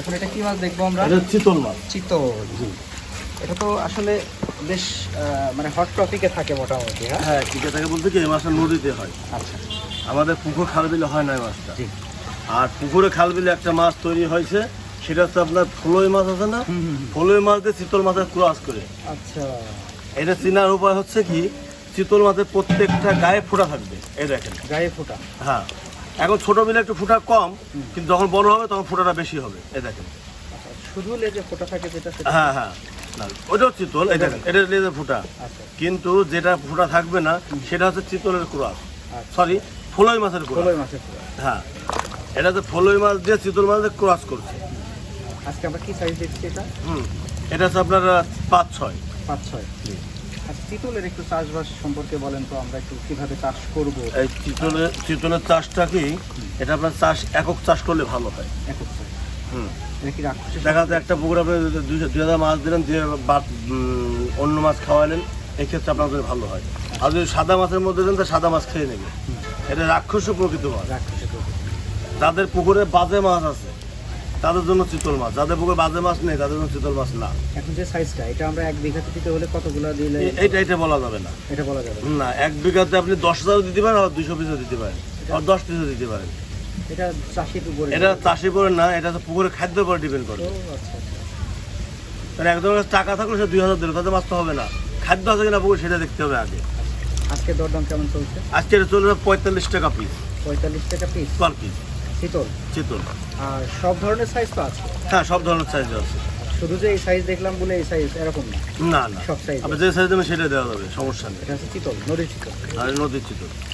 এখন এটা কি মাছ দেখব আমরা? এটা চিতল মাছ। চিতল। এটা তো আসলে বেশ মানে হট টপিকে থাকে মোটামুটি হ্যাঁ? হ্যাঁ টিকে থাকে বলতে কি এই মাছটা নদীতে হয়। আচ্ছা। আমাদের পুকুর খাল বিলে হয় না এই মাছটা। আর পুকুরে খাল বিলে একটা মাছ তৈরি হয়েছে সেটা হচ্ছে আপনার ফলই মাছ আছে না। ফলই মাছ দিয়ে চিতল মাছের ক্রস করে। আচ্ছা। এটা চিনার উপায় হচ্ছে কি চিতল মাছের প্রত্যেকটা গায়ে ফোঁটা থাকবে এই দেখেন। গায়ে ফোটা? হ্যাঁ। এখন ছোট মিলে একটু ফোঁটা কম কিন্তু যখন বড় হবে তখন ফোঁটাটা বেশি হবে। এই দেখেন। শুধু লেজে ফোটা থাকে যেটা হ্যাঁ হ্যাঁ। না, ওটাও চিতল এই দেখেন এটা লেজে ফোঁটা। আচ্ছা। কিন্তু যেটা ফোঁটা থাকবে না সেটা হচ্ছে চিতলের ক্রস আচ্ছা। সরি ফলই মাছের ক্রস ফলই মাছের ফোটা হ্যাঁ। এটা তো ফলই মাছ দিয়ে চিতল মাছ দিয়ে ক্রস করছে। আজকে আমরা কি সাইজ দেখছি এটা? হুম এটা হচ্ছে আপনার পাঁচ ছয়। পাঁচ ছয়। চিতলের একটু চাষবাস সম্পর্কে বলেন তো আমরা একটু কীভাবে চাষ করব? এই চিতলের চিতলের চাষটা কি এটা আপনার চাষ একক চাষ করলে ভালো হয়। একক চাষ। হুম। দেখা যাচ্ছে একটা পুকুর আপনি দুই দুই হাজার মাছ দিলেন দিয়ে অন্য মাছ খাওয়ালেন এক্ষেত্রে আপনাদের ভালো হয়। আর যদি সাদা মাছের মধ্যে দেন তো সাদা মাছ খেয়ে নেবে। এটা রাক্ষস প্রকৃত মাছ। প্রকৃতি। যাদের পুকুরে বাজে মাছ আছে তাদের জন্য চিতল মাছ। যাদের পুকুরে বাজে মাছ নেই তাদের জন্য চিতল মাছ না। এখন যে সাইজটা এটা আমরা এক বিঘাতে দিতে হলে কতগুলো দিলে এটা এটা বলা যাবে না। এটা বলা যাবে না? এক বিঘাতে আপনি দশ হাজারও দিতে পারেন আর দুশো পিসও দিতে পারেন। আর দশ পিসও দিতে পারেন। এটা চাষির উপরে। এটা চাষি করে না এটা তো পুকুরে খাদ্যের উপর ডিপেন্ড করে। কারণ একদম টাকা থাকলে সে দুই হাজার দিল তাতে মাছ তো হবে না। খাদ্য আছে কিনা পুকুর সেটা দেখতে হবে আগে। আজকে দরদাম কেমন চলছে? আজকে এটা চলে যাবে পঁয়তাল্লিশ টাকা পিস পঁয়তাল্লিশ টাকা পিস পার পিস শীতল চিতল। আর সব ধরনের সাইজ তো আছে? হ্যাঁ সব ধরনের সাইজ আছে। শুধু যে এই সাইজ দেখলাম বলে এই সাইজ এরকম না? না না। সব সাইজ আপনি যে সাইজ দেবেন সেটা দেওয়া যাবে সমস্যা নেই। এটা হচ্ছে চিতল নদীর চিতল। আর নদীর চিতল।